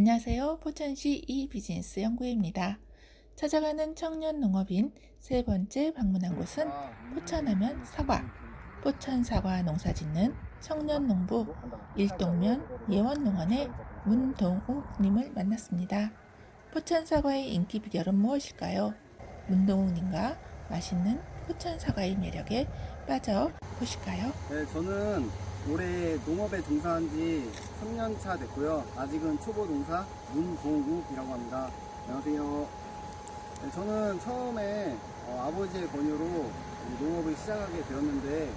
안녕하세요. 포천시 이비즈니스 연구회입니다. 찾아가는 청년 농업인 세 번째 방문한 곳은 포천하면 사과, 포천 사과 농사 짓는 청년 농부 일동면 예원농원의 문동욱님을 만났습니다. 포천 사과의 인기 비결은 무엇일까요? 문동욱님과 맛있는 포천 사과의 매력에 빠져 보실까요? 네, 저는 올해 농업에 종사한 지 3년 차 됐고요. 아직은 초보 농사 문동욱이라고 합니다. 안녕하세요. 네, 저는 처음에 어, 아버지의 권유로 이 농업을 시작하게 되었는데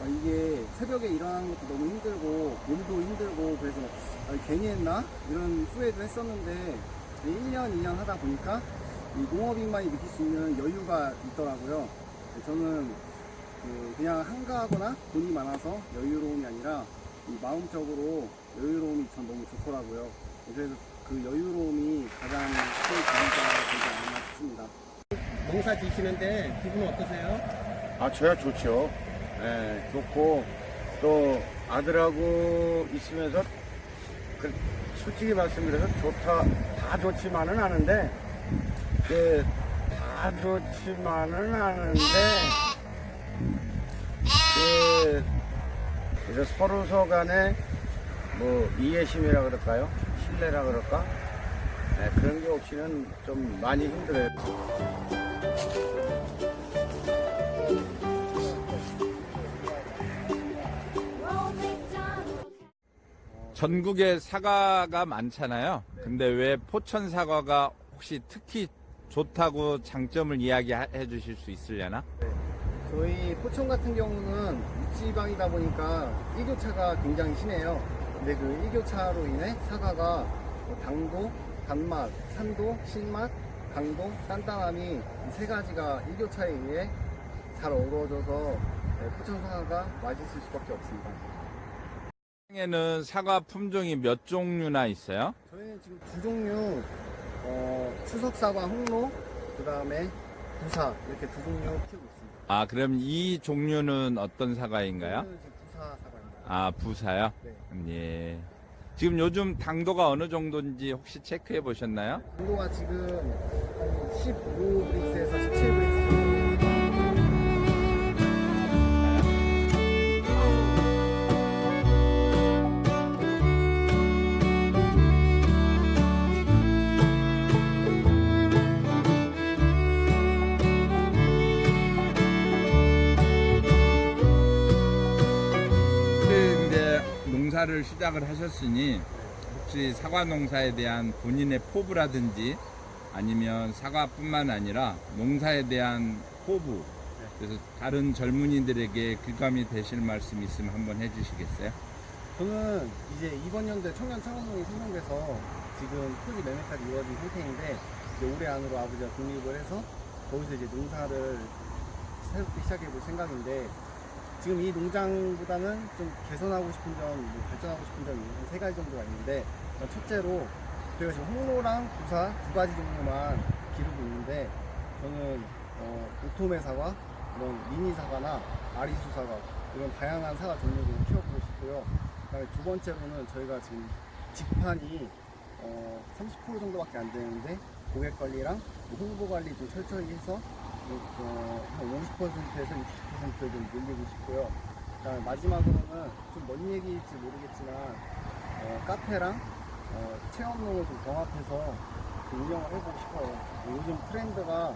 어, 이게 새벽에 일어나는 것도 너무 힘들고 몸도 힘들고 그래서 아, 괜히 했나 이런 후회도 했었는데 1년 2년 하다 보니까 이 농업인만이 느낄 수 있는 여유가 있더라고요. 네, 저는 그 그냥 한가하거나 돈이 많아서 여유로움이 아니라 이 마음적으로 여유로움이 전 너무 좋더라고요. 그래서 그 여유로움이 가장 큰 가치가 되지 않나 싶습니다. 농사 지시는데 기분 어떠세요? 아, 저야 좋죠. 예, 좋고, 또 아들하고 있으면서, 그, 솔직히 말씀드려서 좋다, 다 좋지만은 않은데, 그, 다 좋지만은 않은데, 그, 그래서 서로서 간에 뭐 이해심이라 그럴까요? 신뢰라 그럴까? 예, 그런 게 없이는 좀 많이 힘들어요. 전국에 사과가 많잖아요. 근데 왜 포천 사과가 혹시 특히 좋다고 장점을 이야기해 주실 수 있으려나? 저희 포천 같은 경우는 육지방이다 보니까 일교차가 굉장히 심해요. 근데 그 일교차로 인해 사과가 뭐 당도, 단맛, 산도, 신맛, 강도, 단단함이 이세 가지가 일교차에 의해 잘 어우러져서 네, 포천 사과가 맛있을 수밖에 없습니다. 에는 사과 품종이 몇 종류나 있어요? 저희는 지금 두 종류, 어, 추석 사과 홍로, 그 다음에 부사 이렇게 두 종류 키우고 있습니다. 아, 그럼 이 종류는 어떤 사과인가요? 지금 부사 사과입니다. 아, 부사요? 네. 음, 예. 지금 요즘 당도가 어느 정도인지 혹시 체크해 보셨나요? 온도가 지금 한 15브릭스에서 17브릭스. 농사를 시작을 하셨으니 혹시 사과 농사에 대한 본인의 포부라든지 아니면 사과뿐만 아니라 농사에 대한 포부 그래서 다른 젊은이들에게 귀감이 되실 말씀 있으면 한번 해주시겠어요? 저는 이제 이번 연도에 청년 창업농이 선정돼서 지금 토지 매매까지 이루어진 상태인데 이제 올해 안으로 아버지가 독립을 해서 거기서 이제 농사를 새롭게 시작해 볼 생각인데 지금 이 농장보다는 좀 개선하고 싶은 점, 뭐 발전하고 싶은 점이 한세 가지 정도가 있는데 첫째로 저희가 지금 홍로랑 부사 두 가지 정도만 기르고 있는데 저는 어, 오토메 사과, 이런 미니 사과나 아리수 사과 이런 다양한 사과 종류를 키워보고 싶고요. 그다음에 두 번째로는 저희가 지금 직판이 어, 30% 정도밖에 안 되는데 고객 관리랑 뭐 홍보 관리 좀 철저히 해서 어, 한 50%에서 60%를 좀 늘리고 싶고요. 그다음에 마지막으로는 좀 먼 얘기일지 모르겠지만 어, 카페랑 어, 체험농을 좀 병합해서 좀 운영을 해보고 싶어요. 요즘 트렌드가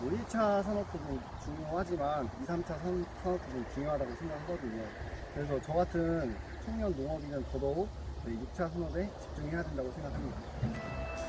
뭐 1차 산업도 좀 중요하지만 2, 3차 산, 산업도 좀 중요하다고 생각하거든요. 그래서 저 같은 청년 농업인은 더더욱 네, 6차 산업에 집중해야 된다고 생각합니다.